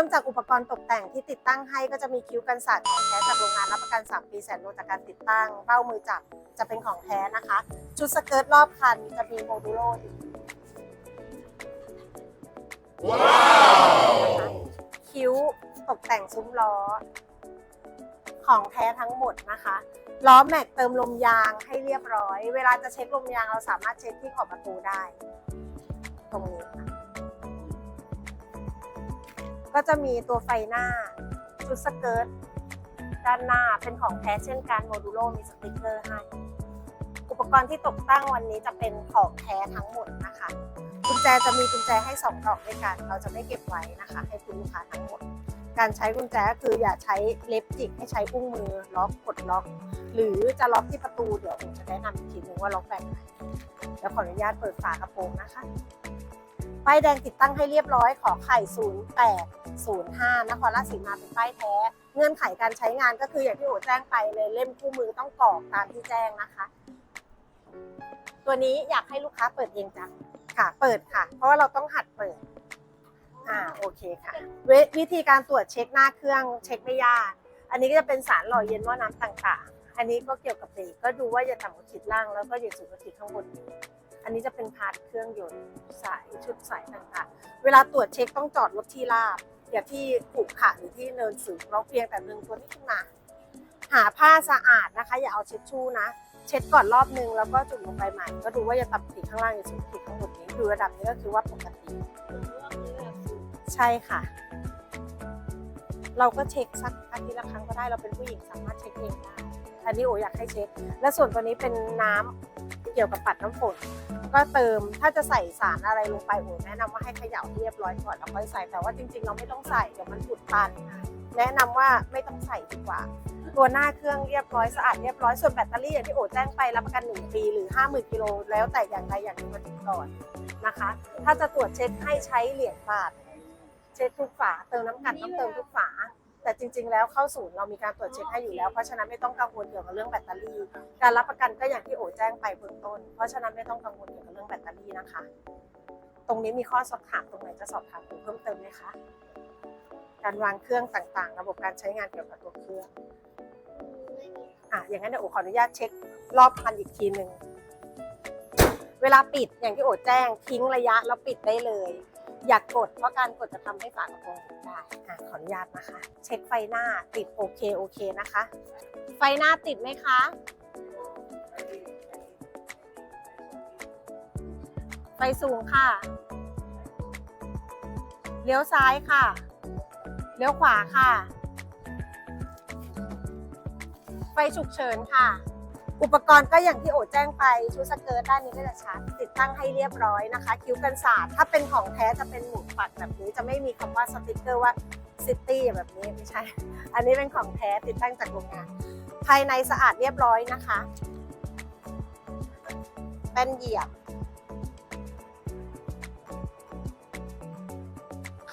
ริ่มจากอุปกรณ์ตกแต่งที่ติดตั้งให้ก็จะมีคิ้วกันสาดของแท้จากโรงงานรับประกัน 3 ปีแสนโลจากการติดตั้งเบ้ามือจับจะเป็นของแท้นะคะ ชุดสเกิร์ตรอบคันจะมีโมดูโลอยู่คะคิ้วตกแต่งซุ้มล้อ ของแท้ทั้งหมดนะคะล้อแม็กเติมลมยางให้เรียบร้อย เวลาจะเช็คลมยางเราสามารถเช็คที่ขอบประตูได้ ตรงนี้ ก็จะมีตัวไฟหน้า ชุดสเกิร์ตด้านหน้าเป็นของแท้เช่นกันโมดูโลมีสติกเกอร์ให้ อุปกรณ์ที่ตกตั้งวันนี้จะเป็นของแท้ทั้งหมดนะคะกุญแจจะมีกุญแจให้สองดอกด้วยกัน เราจะไม่เก็บไว้นะคะ ให้คุณลูกค้าทั้งหมด การใช้กุญแจก็คืออย่าใช้เล็บจิกให้ใช้อุ้งมือล็อกกดล็อก หรือจะล็อกที่ประตูเดี๋ยวผมจะแนะนำอีกทีนึงว่าล็อกแบบไหนเดี๋ยวขออนุญาตเปิดฝากระโปรงนะคะ ป้ายแดงติดตั้งให้เรียบร้อยขอไข่ 0805 นครราชสีมาเป็นป้ายแท้ เงื่อนไขการใช้งานก็คืออย่างที่โอแจ้งไปเลยเล่มคู่มือต้องกรอกตามที่แจ้งนะคะ ตัวนี้อยากให้ลูกค้าเปิดเองจ้ะค่ะ เปิดค่ะ เพราะว่าเราต้องหัดเปิด อ่าโอเคค่ะววิธีการตรวจเช็คหน้าเครื่องเช็คไม่ยาก อันนี้ก็จะเป็นสารหล่อเย็นหม้อน้ำต่างๆ อันนี้ก็เกี่ยวกับเบรกก็ดูว่าอย่าต่ำกว่าขีดล่างแล้วก็อย่าสูงกว่าขีดข้างบน อันนี้จะเป็นพาร์ทเครื่องยนต์สายชุดสายต่างๆ เวลาตรวจเช็คต้องจอดรถที่ราบอย่าที่ขรุขระหรือที่เนินสูงเราเพียงแต่ดึงตัวนี้ขึ้นมาหาผ้าสะอาดนะคะ อย่าเอาเช็ดชู่นะ เช็ดก่อนรอบนึงแล้วก็จุ่มลงไปใหม่ ก็ดูว่าอย่าต่ำขีดข้างล่างอย่าสูงขีดข้างบนนี้ดูระดับนี้ก็คือว่าปกติใช่ค่ะ เราก็เช็คสักอาทิตย์ละครั้งก็ได้เราเป็นผู้หญิงสามารถเช็คเองได้อันนี้โออยากให้เช็ค และส่วนตัวนี้เป็นน้ำ เกี่ยวกับปัดน้ำฝน ก็เติมถ้าจะใส่สารอะไรลงไปโอ้แนะนำว่าให้เขย่าเรียบร้อยก่อนแล้วค่อยใส่แต่ว่าจริงๆเราไม่ต้องใส่เดี๋ยวมันอุดตัน แนะนำว่าไม่ต้องใส่ดีกว่า ตัวหน้าเครื่องเรียบร้อยสะอาดเรียบร้อยส่วนแบตเตอรี่อย่างที่โอแจ้งไปรับประกัน 1 ปีหรือ 50,000กิโลแล้วแต่อย่างใดอย่างหนึ่งมาถึงก่อนนะคะ ถ้าจะตรวจเช็คให้ใช้เหรียญบาทเช็คทุกฝาเติมน้ำกันต้องเติมทุกฝา แต่จริง ๆ แล้วเข้าศูนย์เรามีการตรวจเช็คให้อยู่แล้ว เพราะฉะนั้นไม่ต้องกังวลเกี่ยวกับเรื่องแบตเตอรี่ การรับประกันก็อย่างที่โอแจ้งไปเบื้องต้น เพราะฉะนั้นไม่ต้องกังวลเกี่ยวกับเรื่องแบตเตอรี่นะคะ ตรงนี้มีข้อสอบถามตรงไหนจะสอบถามผมเพิ่มเติมไหมคะ การวางเครื่องต่างๆ ระบบการใช้งานเกี่ยวกับตัวเครื่องอะอย่างนั้นเดี๋ยวโอขออนุญาตเช็ครอบคันอีกทีหนึ่ง เวลาปิดอย่างที่โอแจ้งทิ้งระยะแล้วปิดได้เลย อย่ากกดเพราะการกดจะทำให้ฝากระโปรงหลุดได้อะขออนุญาตนะคะ เช็คไฟหน้าติดโอเคโอเคนะคะ ไฟหน้าติดไหมคะไฟสูงค่ะ เลี้ยวซ้ายค่ะ เลี้ยวขวาค่ะ ไฟฉุกเฉินค่ะ อุปกรณ์ก็อย่างที่โอแจ้งไปชุดสเกิร์ตด้านนี้ก็จะชัดติดตั้งให้เรียบร้อยนะคะ คิ้วกันสาดถ้าเป็นของแท้จะเป็นหมุดปัดแบบนี้จะไม่มีคำว่าสติกเกอร์ว่าซิตี้แบบนี้ไม่ใช่ อันนี้เป็นของแท้ติดตั้งจากโรงงาน ภายในสะอาดเรียบร้อยนะคะแป้นเหยียบ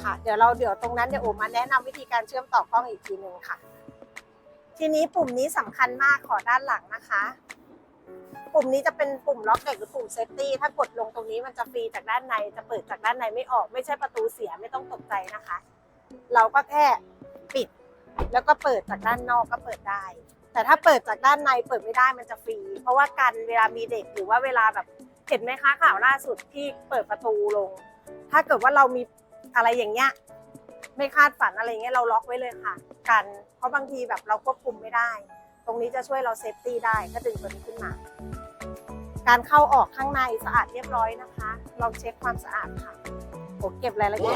ค่ะเดี๋ยวเราเดี๋ยวตรงนั้นเดี๋ยวโอมาแนะนำวิธีการเชื่อมต่อกล้องอีกทีหนึ่งค่ะ ทีนี้ปุ่มนี้สำคัญมากขอด้านหลังนะคะ ปุ่มนี้จะเป็นปุ่มล็อกเด็กหรือปุ่มเซฟตี้ถ้ากดลงตรงนี้มันจะฟรีจากด้านในจะเปิดจากด้านในไม่ออก ไม่ใช่ประตูเสียไม่ต้องตกใจนะคะ เราก็แค่ปิด แล้วก็เปิดจากด้านนอกก็เปิดได้ แต่ถ้าเปิดจากด้านในเปิดไม่ได้มันจะฟรี เพราะว่ากันเวลามีเด็กหรือว่าเวลาแบบเห็นไหมคะข่าวล่าสุดที่เปิดประตูลง ถ้าเกิดว่าเรามีอะไรอย่างเงี้ย ไม่คาดฝันอะไรเงี้ยเราล็อกไว้เลยค่ะ กัน เพราะบางทีแบบเราควบคุมไม่ได้ ตรงนี้จะช่วยเราเซฟตี้ได้ก็ดึงตัวนี้ขึ้นมา การเข้าออกข้างในสะอาดเรียบร้อยนะคะเราเช็คความสะอาดค่ะผมเก็บรายละเอียด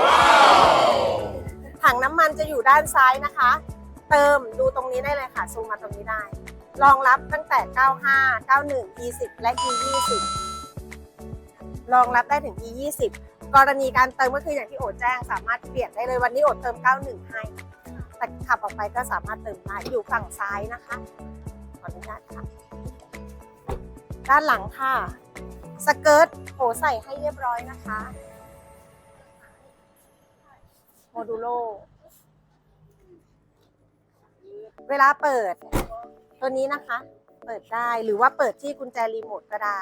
ถังน้ำมันจะอยู่ด้านซ้ายนะคะ เติมดูตรงนี้ได้เลยค่ะซูมมาตรงนี้ได้รองรับตั้งแต่ 95 91 E10 และ E20 รองรับได้ถึง E20 กรณีการเติมก็คืออย่างที่โอแจ้งสามารถเปลี่ยนได้เลยวันนี้โอเติม 91 ให้ แต่ขับออกไปก็สามารถเติมได้อยู่ฝั่งซ้ายนะคะขออนุญาตค่ะ ด้านหลังค่ะ สเกิร์ตโอใส่ให้เรียบร้อยนะคะโมดูโลเวลาเปิดตัวนี้นะคะ เปิดได้หรือว่าเปิดที่กุญแจรีโมทก็ได้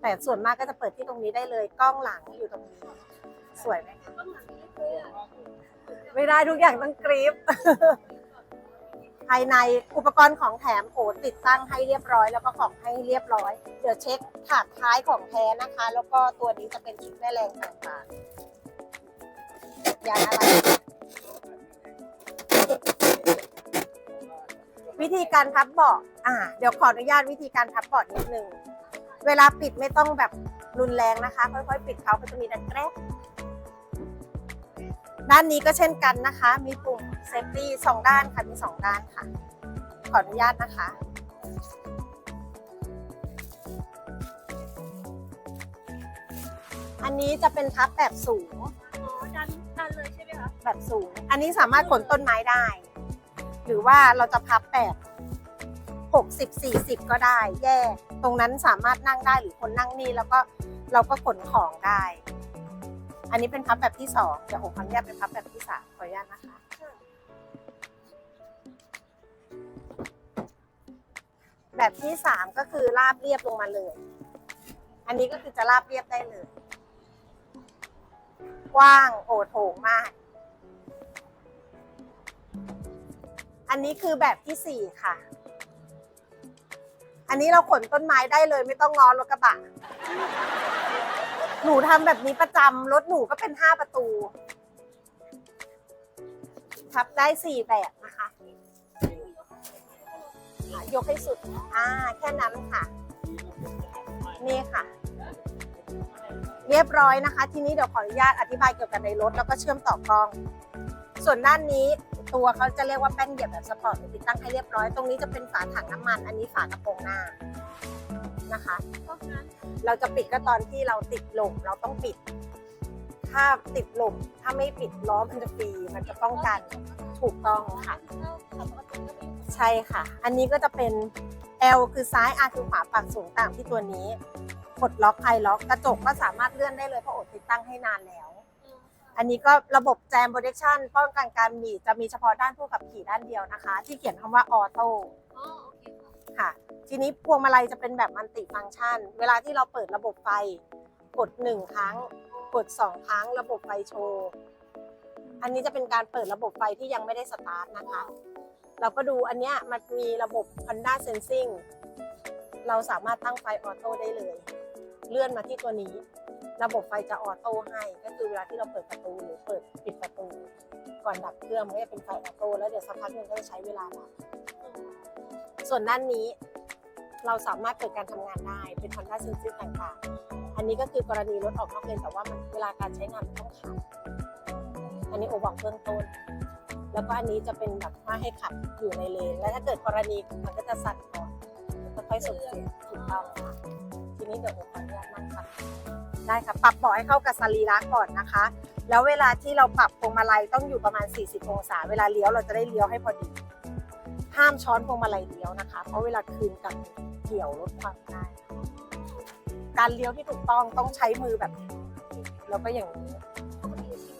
แต่ส่วนมากก็จะเปิดที่ตรงนี้ได้เลยกล้องหลังอยู่ตรงนี้ สวยไหมคะไม่ได้ทุกอย่างต้องกริปภายในอุปกรณ์ของแถมโอติดตั้งให้เรียบร้อย แล้วก็ของให้เรียบร้อย เดี๋ยวเช็คถาดท้ายของแท้นะคะ แล้วก็ตัวนี้จะเป็นชุดแม่แรงต่างๆยานอะไร วิธีการพับเบาะอ่าเดี๋ยวขออนุญาตวิธีการพับเบาะนิดนึง เวลาปิดไม่ต้องแบบรุนแรงนะคะ ค่อยๆ ปิดเขาก็จะมีดังแกรกด้านนี้ก็เช่นกันนะคะ มีปุ่มเซฟตี้สองด้านค่ะมีสองด้านค่ะ ขออนุญาตนะคะ อันนี้จะเป็นพับแบบสูง อ๋อดันดันเลยใช่ไหมคะแบบสูง อันนี้สามารถขนต้นไม้ได้ หรือว่าเราจะพับแบบหกสิบสี่สิบก็ได้แยก ตรงนั้นสามารถนั่งได้หรือคนนั่งนี่แล้วก็เราก็ขนของได้ อันนี้เป็นพับแบบที่สองเดี๋ยวผมขออนุญาตเป็นพับแบบที่สามขออนุญาตนะคะแบบที่สามก็คือราบเรียบลงมาเลย อันนี้ก็คือจะราบเรียบได้เลย กว้างโอโถงมาก อันนี้คือแบบที่สี่ค่ะ อันนี้เราขนต้นไม้ได้เลยไม่ต้องงอรถกระบะ หนูทำแบบนี้ประจำรถหนูก็เป็นห้าประตู ทับได้สี่แบบนะคะอะยกให้สุด อ่า แค่นั้นค่ะ นี่ค่ะ เรียบร้อยนะคะ ทีนี้เดี๋ยวขออนุญาตอธิบายเกี่ยวกับในรถแล้วก็เชื่อมต่อกล้อง ส่วนด้านนี้ ตัวเขาจะเรียกว่าแป้นเหยียบแบบสปอร์ตติดตั้งให้เรียบร้อย ตรงนี้จะเป็นฝาถังน้ำมัน อันนี้ฝากระโปรงหน้านะคะเราจะปิดก็ตอนที่เราติดลมเราต้องปิด ถ้าติดลมถ้าไม่ปิดล้อมันจะฟรีมันจะป้องกันถูกต้องค่ะ ใช่ค่ะ อันนี้ก็จะเป็น L คือซ้าย R คือขวาปากสูงต่างที่ตัวนี้กดล็อกไอล็อกกระจกก็สามารถเลื่อนได้เลยเพราะโอดติดตั้งให้นานแล้ว อันนี้ก็ระบบแจมโปรเ e คชั่นป้องกันการบีบจะมีเฉพาะด้านผู้ขับขี่ด้านเดียวนะคะ ที่เขียนคำว่าออโต้อ๋อโอเคค่ะค่ะ ทีนี้พวงมาลัยจะเป็นแบบมัลติฟังก์ชัน เวลาที่เราเปิดระบบไฟ กดหนึ่งครั้ง กดสองครั้ง ระบบไฟโชว์ อันนี้จะเป็นการเปิดระบบไฟที่ยังไม่ได้สตาร์ทนะคะ เราก็ดูอันเนี้ยมันมีระบบ Honda Sensing เราสามารถตั้งไฟออโต้ได้เลย เลื่อนมาที่ตัวนี้ ระบบไฟจะออโต้ให้ ก็คือเวลาที่เราเปิดประตูหรือเปิดปิดประตู ก่อนดับเครื่องมันก็จะเป็นไฟออโต้แล้วเดี๋ยวสักพักหนึงก็จะใช้เวลาดับส่วนด้านนี้เราสามารถเปิดการทำงานได้เป็น Honda Sensing ต่างๆ อันนี้ก็คือกรณีรถออกนอกเลนแต่ว่ามันเวลาการใช้งานมันต้องขับ อันนี้โอบอกเบื้องต้น แล้วก็อันนี้จะเป็นแบบว่าให้ขับอยู่ในเลน แล้วถ้าเกิดกรณีมันก็จะสั่นก่อนแล้วค่อยส่งเสียงถูกต้องค่ะ นี้เดี๋ยวโอขออนุญาตนั่งค่ะได้ค่ะ ปรับเบาะให้เข้ากับสรีระก่อนนะคะ แล้วเวลาที่เราปรับพวงมาลัยต้องอยู่ประมาณ 40 องศา เวลาเลี้ยวเราจะได้เลี้ยวให้พอดี ห้ามช้อนพวงมาลัยเลี้ยวนะคะ เพราะเวลาคืนกับเกี่ยวลดความได้ การเลี้ยวที่ถูกต้องต้องใช้มือแบบนี้แล้วก็อย่างนี้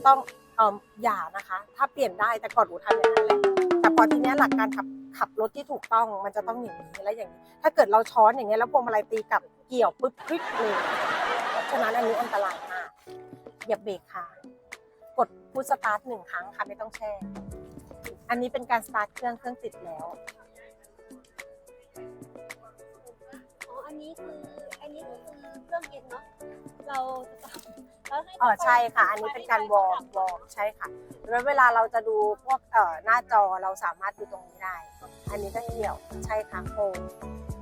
ต้องเอออย่านะคะ ถ้าเปลี่ยนได้แต่ก่อนหนูทำอย่างนั้นเลยแต่พอทีเนี้ยหลักการขับ ขับรถที่ถูกต้องมันจะต้องอย่างนี้และอย่างนี้ ถ้าเกิดเราช้อนอย่างเงี้ยแล้วพวงมาลัยตีกลับเกี่ยวปุ๊บพลิกเลยเพราะฉะนั้นอันนี้อันตรายมากเหยียบเบรกค่ะกดพุชสตาร์ทหนึ่งครั้งค่ะไม่ต้องแช่ อันนี้เป็นการสตาร์ทเครื่องเครื่องติดแล้วอ๋ออันนี้คืออันนี้คือเครื่องเย็นเนาะ เราจะทำแล้วให้เออใช่ค่ะ อันนี้เป็นการวอร์มวอร์มใช่ค่ะแล้วเวลาเราจะดูพวกเอ่อหน้าจอเราสามารถดูตรงนี้ได้ อันนี้ก็เกี่ยวใช่ค่ะโฮม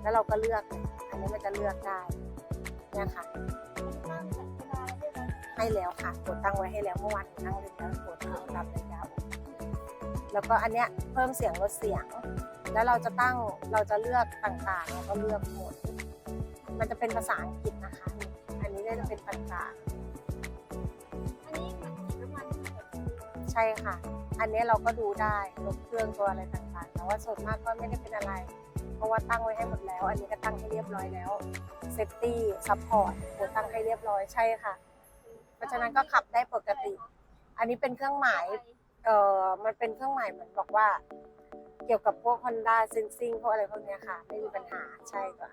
แล้วเราก็เลือก อันนี้มันจะเลือกได้เนี่ยค่ะตั้งแต่เวลาแล้วด้วยนะให้แล้วค่ะกดตั้งไว้ให้แล้วเมื่อวานนั่งเล่นแล้วกดตามเลยครับแล้วก็อันเนี้ยเพิ่มเสียงลดเสียง แล้วเราจะตั้งเราจะเลือกต่างๆเราก็เลือกหมด มันจะเป็นภาษาอังกฤษนะคะอันนี้ ก็จะเป็นต่างๆอันนี้มันสีน้ำมันใช่ค่ะ อันนี้เราก็ดูได้ลบเครื่องตัวอะไรต่างๆ แต่ว่าส่วนมากก็ไม่ได้เป็นอะไร เพราะว่าตั้งไว้ให้หมดแล้ว อันนี้ก็ตั้งให้เรียบร้อยแล้วเซฟตี้ซัพพอร์ตโตั้งให้เรียบร้อยใช่ค่ะ เพราะฉะนั้นก็ขับได้ปกติ อันนี้เป็นเครื่องหมายเอ่อมันเป็นเครื่องหมายเหมือนบอกว่า เกี่ยวกับพวก Honda Sensing พวกอะไรพวกเนี้ยค่ะ ไม่มีปัญหาใช่ก็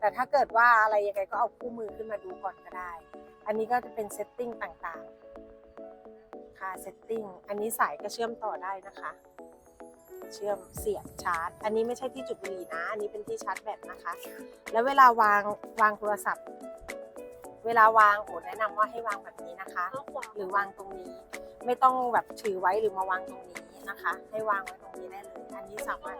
แต่ถ้าเกิดว่าอะไรยังไงก็เอาคู่มือขึ้นมาดูก่อนก็ได้ อันนี้ก็จะเป็นเซตติ้งต่างๆคาเซตติ้ง อันนี้สายก็เชื่อมต่อได้นะคะ เชื่อมเสียบชาร์จ อันนี้ไม่ใช่ที่จุดบุหรี่นะ อันนี้เป็นที่ชาร์จแบตนะคะ แล้วเวลาวางวางโทรศัพท์ เวลาวางโอ้แนะนำว่าให้วางแบบนี้นะคะเอาขวาหรือวางตรงนี้ ไม่ต้องแบบถือไว้หรือมาวางตรงนี้นะคะ ให้วางไว้ตรงนี้ได้เลย อันนี้สามารถ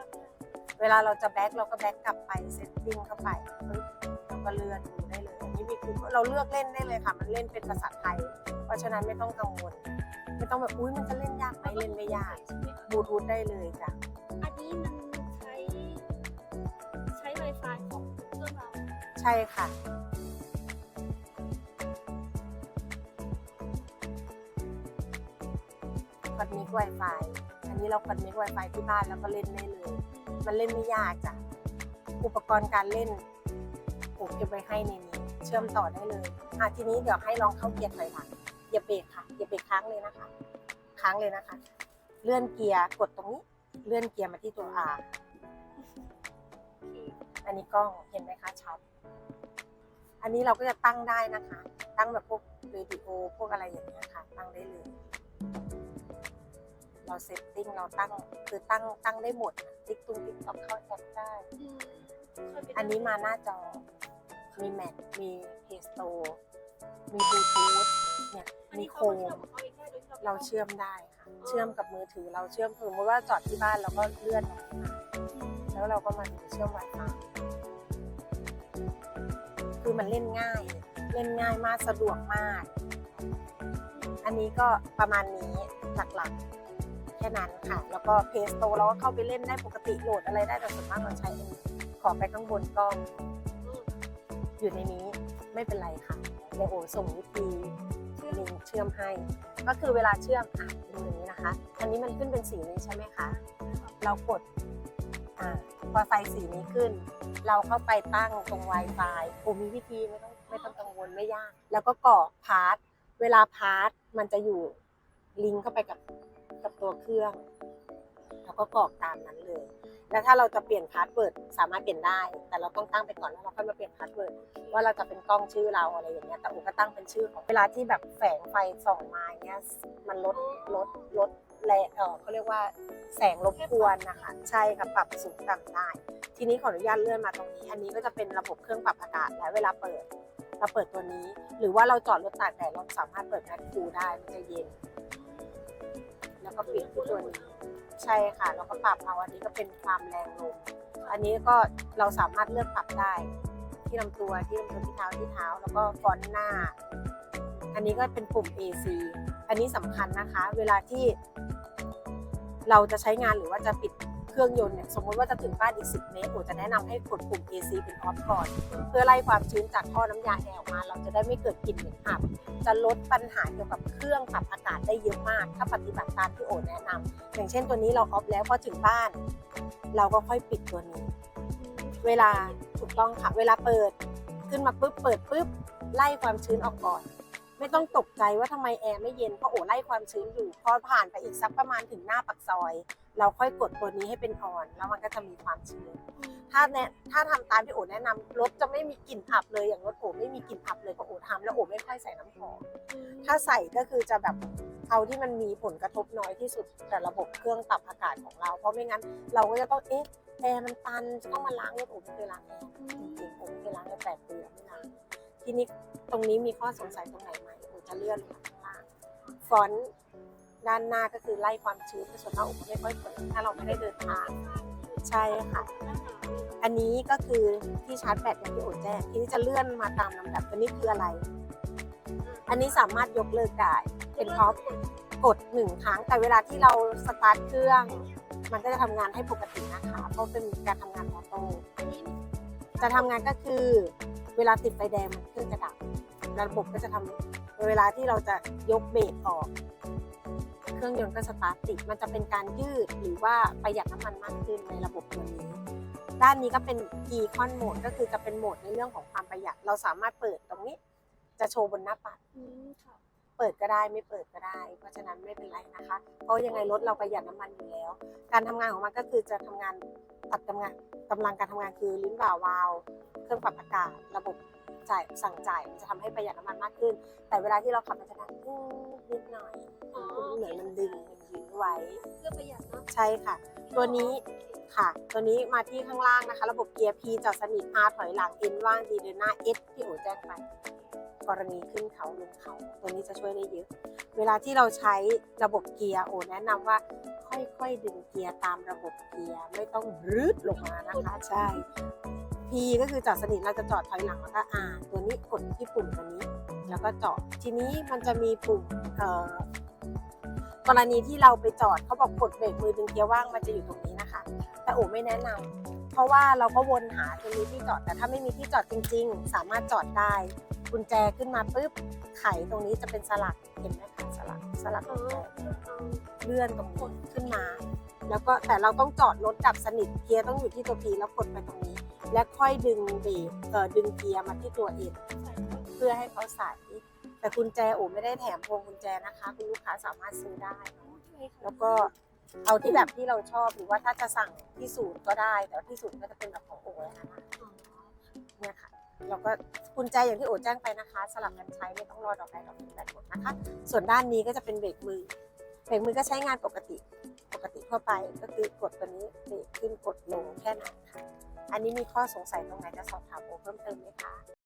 เวลาเราจะแบ็คเราก็แบ็คกลับไปเซตติ้งเข้าไปปึ๊บแล้วก็เลื่อนดูได้เลยอันนี้มีคูเราเลือกเล่นได้เลยค่ะ มันเล่นเป็นภาษาไทย เพราะฉะนั้นไม่ต้องกังวล ไม่ต้องแบบอุ้ยมันจะเล่นยากไหมเล่นไม่ยากบลูทูธได้เลยจ้ะอันนี้มันใช้ใช้ Wi-Fi ของเครื่องเราใช่ค่ะคอนเนค Wi-Fi อันนี้เราคอนเนค Wi-Fi ที่บ้านแล้วก็เล่นได้เลย มันเล่นไม่ยากจ้ะ อุปกรณ์การเล่นผมเก็บไว้ให้ในนี้ เชื่อมต่อได้เลยอะทีนี้เดี๋ยวให้ลองเข้าเกียร์ถอยหลังอย่าเบรกค่ะอย่าเบรกค้างเลยนะคะ ค้างเลยนะคะ เลื่อนเกียร์กดตรงนี้ เลื่อนเกียร์มาที่ตัว R อันนี้กล้องเห็นไหมคะชัดอันนี้เราก็จะตั้งได้นะคะ ตั้งแบบพวกเรดิโอพวกอะไรอย่างเงี้ยค่ะ ตั้งได้เลย เราเซตติ้งเราตั้งคือตั้งตั้งได้หมดติ๊กตุ้งติ๊กต็อกเข้าแอปได้อืมเคยไปอันนี้มาหน้าจอ มีแมทมีเพสโตมีบลูทูธเนี่ยอันมีนี้โคเขามเชื่อมกับเขาเองได้โดยที่เราเชื่อมได้ค่ะเชื่อมกับมือถือเราเชื่อมสมมติว่าจอดที่บ้านเราก็เลื่อนออกมาแล้วเราก็มาดูเชื่อม Wi-Fi คือมันเล่นง่าย เล่นง่ายมากสะดวกมาก อันนี้ก็ประมาณนี้หลักๆ แค่นั้นค่ะ แล้วก็เพสโตเราก็เข้าไปเล่นได้ปกติโหลดอะไรได้แต่ส่วนมากเราใช้ขอไปข้างบนก็อยู่ในนี้ไม่เป็นไรค่ะเดโอส่งวิธีลิงเชื่อมให้ ก็คือเวลาเชื่อมอะดูอย่างนี้นะคะ อันนี้มันขึ้นเป็นสีนี้ใช่ไหมคะ เรากดอ่าพอไฟสีนี้ขึ้น เราเข้าไปตั้งตรง Wi-Fi โอ้มีวิธีไม่ต้องไม่ต้องกังวลไม่ยาก แล้วก็กรอกพาร์ทเวลาพาร์ทมันจะอยู่ลิงก์เข้าไปกับ กับตัวเครื่องแล้วก็กรอกตามนั้นเลย แล้วถ้าเราจะเปลี่ยนพาสเวิร์ดสามารถเปลี่ยนได้ แต่เราต้องตั้งไปก่อนแล้วเราค่อยมาเปลี่ยนพาสเวิร์ดว่าเราจะเป็นกล้องชื่อเราอะไรอย่างเงี้ยแต่อุก็ตั้งเป็นชื่อของเวลาที่แบบแฝงไฟส่องมาเงี้ยมันลดลดลดแรงเออเขาเรียกว่าแสงรบกวนนะคะใช่ค่ะปรับสูงต่ำได้ ทีนี้ขออนุญาตเลื่อนมาตรงนี้ อันนี้ก็จะเป็นระบบเครื่องปรับอากาศและเวลาเปิดเราเปิดตัวนี้ หรือว่าเราจอดรถตากแดดเราสามารถเปิดแมทคูได้มันจะเย็น แล้วก็ปิดที่ตัวนี้ใช่ค่ะแล้วก็ปรับเอาอันนี้ก็เป็นความแรงลมอันนี้ก็เราสามารถเลือกปรับได้ ที่ลำตัวที่ลำตัวที่เท้าที่เท้า แล้วก็ฟอนต์หน้า อันนี้ก็เป็นปุ่ม AC อันนี้สำคัญนะคะ เวลาที่เราจะใช้งานหรือว่าจะปิด เครื่องยนต์เนี่ยสมมติว่าจะถึงบ้านอีก 10 เมตรผมจะแนะนำให้กดปุ่ม AC เป็นออฟก่อน เพื่อไล่ความชื้นจากท่อน้ำยาแอร์ออกมา เราจะได้ไม่เกิดกลิ่นเหม็นอับ จะลดปัญหาเกี่ยวกับเครื่องปรับอากาศได้เยอะมาก ถ้าปฏิบัติตามที่โอแนะนำอย่างเช่นตัวนี้เราออฟแล้วพอถึงบ้าน เราก็ค่อยปิดตัวนี้ เวลาถูกต้องค่ะเวลาเปิดขึ้นมาปุ๊บเปิดปุ๊บไล่ความชื้นออกก่อนไม่ต้องตกใจว่าทำไมแอร์ไม่เย็นเพราะโอไล่ความชื้นอยู่ พอผ่านไปอีกสักประมาณถึงหน้าปักซอย เราค่อยกดตัวนี้ให้เป็นออน แล้วมันก็จะมีความชื้นถ้าแนะถ้าทำตามที่โอแนะนำรถจะไม่มีกลิ่นอับเลยอย่างรถโอไม่มีกลิ่นอับเลยเพราะโอทำแล้วโอไม่ค่อยใส่น้ำหอมถ้าใส่ก็คือจะแบบเอาที่มันมีผลกระทบน้อยที่สุดแต่ระบบเครื่องปรับอากาศของเรา เพราะไม่งั้นเราก็จะต้องเอ๊ะแอร์มันตันจะต้องมาล้างรถโอไม่เคยล้างแอร์จริงๆผมเคยล้างมาแปดปีแล้วไม่ล้างทีนี้ตรงนี้มีข้อสงสัยตรงไหนไหมผมจะเลื่อนลงมาข้างล่างฟอนต์ ด้านหน้าก็คือไล่ความชื้นแต่ส่วนมากไม่ค่อยเปิดถ้าเราไม่ได้เดินทางใช่ค่ะ อันนี้ก็คือที่ชาร์จแบตอย่างที่โอแจ้งทีนี้จะเลื่อนมาตามลำดับตัวนี้คืออะไร อันนี้สามารถยกเลิกได้เป็นท็อปกดหนึ่งครั้งแต่เวลาที่เราสตาร์ทเครื่อง มันก็จะทำงานให้ปกตินะคะ เพราะเป็นการทำงานออโต้จะทำงานก็คือเวลาติดไฟแดงมันเครื่องจะดับระบบก็จะทำเวลาที่เราจะยกเบรกออก เครื่องยนต์ก็สตาร์ทติดมันจะเป็นการยืดหรือว่าประหยัดน้ำมันมากขึ้นในระบบตัวนี้ ด้านนี้ก็เป็น Econ Mode ก็คือจะเป็นโหมดในเรื่องของความประหยัด เราสามารถเปิดตรงนี้ จะโชว์บนหน้าปัดเปิดก็ได้ไม่เปิดก็ได้ เพราะฉะนั้นไม่เป็นไรนะคะ เพราะยังไงรถเราประหยัดน้ำมันอยู่แล้ว การทำงานของมันก็คือจะทำงานตัดกำลังกำลังการทำงานคือลิ้นบ่าวาล์วเครื่องปรับอากาศระบบ จ่ายสั่งจ่ายมันจะทำให้ประหยัดน้ำมันมากขึ้น แต่เวลาที่เราขับมันจะดังอื้อนิดหน่อยอ๋อ เหมือนมันดึงมันยื้อไว้ เพื่อประหยัดเนาะใช่ค่ะ ตัวนี้ ค่ะ ตัวนี้มาที่ข้างล่างนะคะ ระบบเกียร์ P จอดสนิท R ถอยหลัง N ว่าง D เดินหน้า S ที่โอแจ้งไป กรณีขึ้นเขาลงเขา ตัวนี้จะช่วยได้เยอะ เวลาที่เราใช้ระบบเกียร์โอแนะนำว่าค่อยๆ ดึงเกียร์ตามระบบเกียร์ ไม่ต้องรืดลงมานะคะ ใช่ P ก็คือจอดสนิทเราจะจอดถอยหลังแล้วก็ R ตัวนี้กดที่ปุ่มตัวนี้ แล้วก็จอดทีนี้มันจะมีปุ่มเอ่อกรณีที่เราไปจอดเขาบอกกดเบรกมือดึงเกียร์ว่างมันจะอยู่ตรงนี้นะคะ แต่โอไม่แนะนำเพราะว่าเราก็วนหาจะมีที่จอดแต่ถ้าไม่มีที่จอดจริง ๆ สามารถจอดได้กุญแจขึ้นมาปุ๊บไขตรงนี้จะเป็นสลักเห็นไหมคะสลักสลักกุญแจเลื่อนตรงนี้ขึ้นมา แล้วก็แต่เราต้องจอดรถดับสนิทเกียร์ต้องอยู่ที่ตัว P แล้วกดไปตรงนี้ และค่อยดึงเบรกเอ่อดึงเกียร์มาที่ตัว N เพื่อให้เขาใส่แต่กุญแจโอไม่ได้แถมพวงกุญแจนะคะ คุณลูกค้าสามารถซื้อได้แล้วก็เอาที่แบบที่เราชอบหรือว่าถ้าจะสั่งที่ศูนย์ก็ได้ แต่ว่าที่ศูนย์ก็จะเป็นแบบของโอนะคะเนี่ยค่ะแล้วก็กุญแจอย่างที่โอแจ้งไปนะคะ สลับกันใช้ไม่ต้องรอดอกใดดอกนึ่แบตหมดนะคะ ส่วนด้านนี้ก็จะเป็นเบรกมือเบรกมือก็ใช้งานปกติปกติทั่วไปก็คือกดตัวนี้เบรกขึ้นกดลงแค่นั้นค่ะ อันนี้มีข้อสงสัยตรงไหนจะสอบถามโอเพิ่มเติมไหมคะ